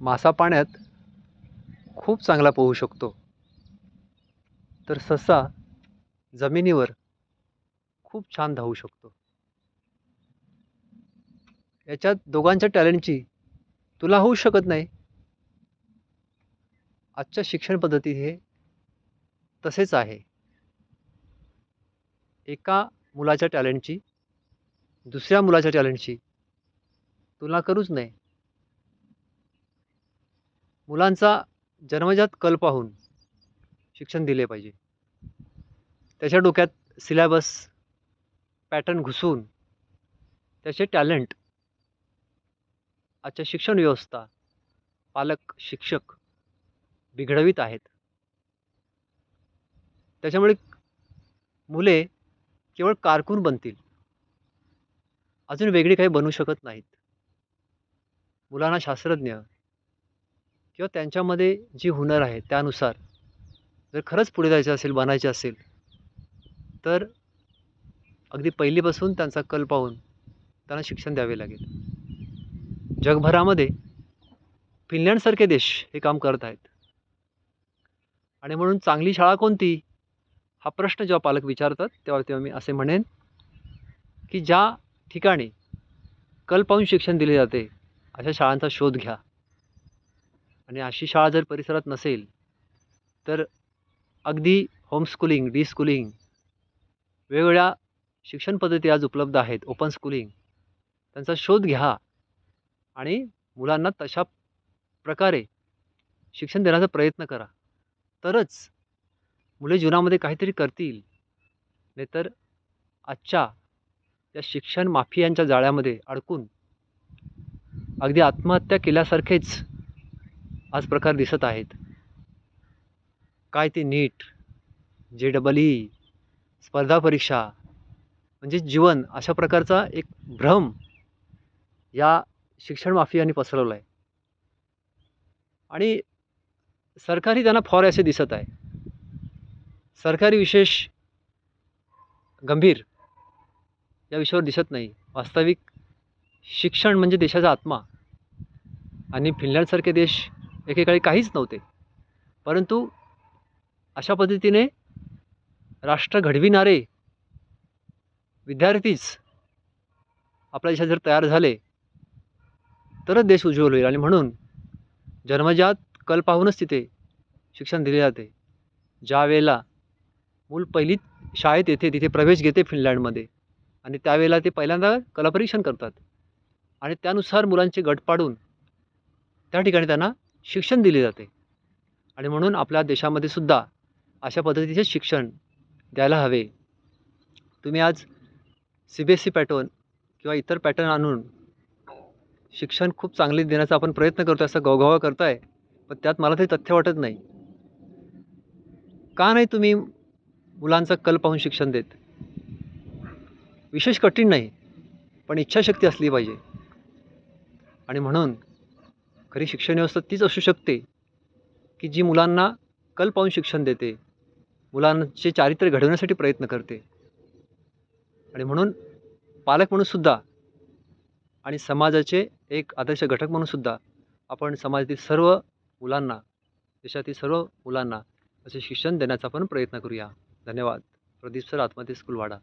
मासा पाण्यात खूप चांगला पोहू शकतो. तर ससा जमिनीवर खूप छान धावू शकतो. याच्यात दोघांच्या टॅलेंटची तुला होऊ शकत नाही. आजच्या शिक्षण पद्धतीत हे तसेच आहे. एका मुलाच्या टॅलेंटची दुसऱ्या मुलाच्या टॅलेंटची तुलना करूच नाही. मुलांचा जन्मजात कल पाहून शिक्षण दिले पाहिजे. त्याच्या डोक्यात सिलॅबस पॅटर्न घुसून त्याचे टॅलेंट आजच्या शिक्षण व्यवस्था पालक शिक्षक बिघडवीत आहेत. त्याच्यामुळे मुले केवळ कारकून बनतील. अजून वेगळी काही बनू शकत नाहीत. मुलांना शास्त्रज्ञ किंवा त्यांच्यामध्ये जी हुनर आहे त्यानुसार जर खरंच पुढे जायचं असेल बनायचे असेल तर अगदी पहिलीपासून त्यांचा कल पाहून त्यांना शिक्षण द्यावे लागेल. जगभरामध्ये फिनलँडसारखे देश हे काम करत आहेत. आणि म्हणून चांगली शाळा कोणती? हा प्रश्न जेव्हा पालक विचारतात तेव्हा तेव्हा मी असे म्हणेन की ज्या ठिकाणी कल पाहून शिक्षण दिले जाते अशा शाळांचा शोध घ्या. आणि अशी शाळा जर परिसरात नसेल तर अगदी होमस्कूलिंग डी स्कूलिंग वेगवेगळ्या शिक्षण पद्धती आज उपलब्ध आहेत. ओपन स्कूलिंग त्यांचा शोध घ्या आणि मुलांना तशा प्रकारे शिक्षण देण्याचा प्रयत्न करा. तरच मुले जीवनामध्ये काहीतरी करतील. नाहीतर आजच्या या शिक्षण माफियांच्या जाळ्यामध्ये अडकून अगदी आत्महत्या केल्यासारखेच आज प्रकार दिसत आहेत. काय ते नीट? जे डबल ई स्पर्धा परीक्षा म्हणजे जीवन अशा प्रकारचा एक भ्रम या शिक्षण माफियांनी पसरवला आहे आणि सरकारही त्यांना फॉर असे दिसत आहे. सरकारी विशेष गंभीर या विषयावर दिसत नाही. वास्तविक शिक्षण म्हणजे देशाचा आत्मा. आणि फिनलँडसारखे देश एकेकाळी काहीच नव्हते. परंतु अशा पद्धतीने राष्ट्र घडविणारे विद्यार्थीच आपल्या देशात जर तयार झाले तरच देश उज्ज्वल होईल आणि म्हणून जन्मजात कल पाहूनच तिथे शिक्षण दिले जाते. ज्या वेळेला मूल पहिली शाळेत येते तिथे प्रवेश घेते फिनलँडमध्ये आणि त्यावेळेला ते पहिल्यांदा कलापरीक्षण करतात. आणि त्यानुसार मुलांचे गट पाडून त्या ठिकाणी त्यांना शिक्षण दिले जाते. आणि म्हणून आपल्या देशामध्ये सुद्धा अशा पद्धतीचे शिक्षण द्यायला हवे. तुम्ही आज C B S C pattern किंवा इतर पॅटर्न आणून शिक्षण खूप चांगले देण्याचा आपण प्रयत्न करतो असं गवगवा करताय पण त्यात मला तरी तथ्य वाटत नाही. का नाही तुम्ही मुलांचा कल पाहून शिक्षण देत? विशेष कठीण नाही पण इच्छाशक्ती असली पाहिजे. आणि म्हणून खरी शिक्षण व्यवस्था तीच असू शकते की जी मुलांना कल पाहून शिक्षण देते मुलांचे चारित्र्य घडवण्यासाठी प्रयत्न करते. आणि म्हणून पालक म्हणूनसुद्धा आणि समाजाचे एक आदर्श घटक म्हणूनसुद्धा आपण समाजातील सर्व मुलांना देशातील सर्व मुलांना असे शिक्षण देण्याचा पण प्रयत्न करूया. धन्यवाद. प्रदीप सर आत्महत्या स्कूल वाडा